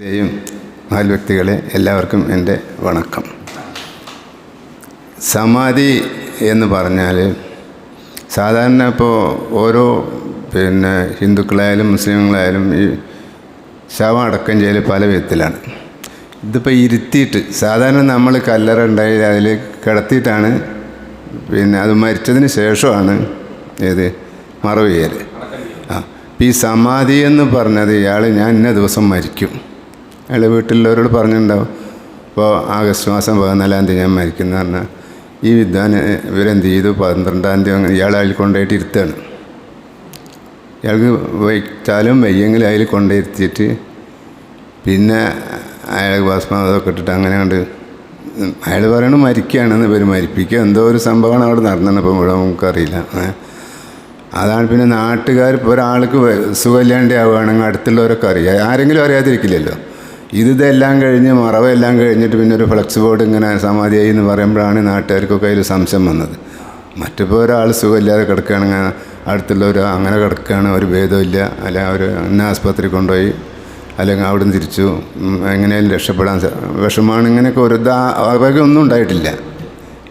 യും മഹൽ വ്യക്തികളെ എല്ലാവർക്കും എന്റെ വണക്കം. സമാധി എന്ന് പറഞ്ഞാൽ സാധാരണ ഇപ്പോൾ ഓരോ പിന്നെ ഹിന്ദുക്കളായാലും മുസ്ലിങ്ങളായാലും ഈ ശവം അടക്കം ചെയ്യൽ പല വിധത്തിലാണ്. ഇതിപ്പോൾ ഇരുത്തിയിട്ട് സാധാരണ നമ്മൾ കല്ലറ ഉണ്ടായി അതിൽ കിടത്തിയിട്ടാണ് പിന്നെ അത് മരിച്ചതിന് ശേഷമാണ് ഏത് മറവ് ചെയ്യൽ ആ ഈ സമാധി എന്ന് പറഞ്ഞത് ഇയാൾ ഞാൻ ഇന്ന ദിവസം മരിക്കും. അയാൾ വീട്ടിലുള്ളവരോട് പറഞ്ഞിട്ടുണ്ടാവും ഇപ്പോൾ ആഗസ്റ്റ് മാസം പതിനാലാം തീയതി ഞാൻ മരിക്കുന്ന പറഞ്ഞാൽ ഈ വിദ്വാൻ ഇവരെന്ത് ചെയ്തു? പന്ത്രണ്ടാം തീയതി ഇയാൾ അതിൽ കൊണ്ടുപോയിട്ട് ഇരുത്താണ് ഇയാൾക്ക് വയ്ച്ചാലും വയ്യെങ്കിൽ അതിൽ കൊണ്ടുപോയിരുത്തിയിട്ട് പിന്നെ അയാൾ ഭസ്മം അതൊക്കെ ഇട്ടിട്ട് അങ്ങനെ കണ്ട് അയാൾ പറയണത് മരിക്കുകയാണെന്ന് ഇവർ മരിപ്പിക്കുക. എന്തോ ഒരു സംഭവമാണ് അവിടെ നടന്നത് ഇപ്പം ഇവിടെ നമുക്കറിയില്ല. അതാണ് പിന്നെ നാട്ടുകാർ ഇപ്പോൾ ഒരാൾക്ക് സുഖമില്ലാണ്ട് ആവുകയാണെങ്കിൽ അടുത്തുള്ളവരൊക്കെ അറിയാം. ആരെങ്കിലും അറിയാതിരിക്കില്ലല്ലോ. ഇത് ഇതെല്ലാം കഴിഞ്ഞ് മറവെല്ലാം കഴിഞ്ഞിട്ട് പിന്നെ ഒരു ഫ്ലക്സ് ബോർഡ് ഇങ്ങനെ സമാധിയായി എന്ന് പറയുമ്പോഴാണ് നാട്ടുകാർക്കൊക്കെ അതിൽ സംശയം വന്നത്. മറ്റിപ്പോൾ ഒരാൾ സുഖമില്ലാതെ കിടക്കുകയാണെങ്കിൽ അടുത്തുള്ളവർ അങ്ങനെ കിടക്കുകയാണ് ഒരു ഭേദമില്ല അല്ല അവർ ഇന്ന ആസ്പത്രി കൊണ്ടുപോയി അല്ലെങ്കിൽ നിന്ന് തിരിച്ചു എങ്ങനെയും രക്ഷപ്പെടാൻ വിഷമാണ് ഇങ്ങനെയൊക്കെ ഒരു അവർക്ക് ഒന്നും ഉണ്ടായിട്ടില്ല.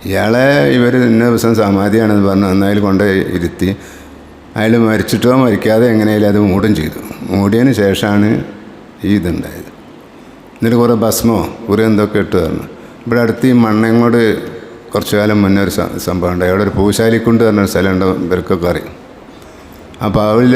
ഇയാളെ ഇവർ ഇന്ന ദിവസം സമാധിയാണെന്ന് പറഞ്ഞ് നന്നായി കൊണ്ട് ഇരുത്തി അയാൾ മരിച്ചിട്ടോ മരിക്കാതെ എങ്ങനെയാലും അത് മൂടും ചെയ്തു. മൂടിയതിന് ശേഷമാണ് ഈ ഇതുണ്ടായത്. എന്നിട്ട് കുറേ ഭസ്മോ കുറേ എന്തൊക്കെ ഇട്ട് തന്നു. ഇവിടെ അടുത്ത് ഈ മണ്ണങ്ങോട് കുറച്ചു കാലം മുന്നേ ഒരു സംഭവം ഉണ്ട് അവിടെ ഒരു പൂശാലിക്കുണ്ട് പറഞ്ഞൊരു സ്ഥലമുണ്ട് ഇവർക്കൊക്കെ അറിയും അപ്പോൾ അവരിൽ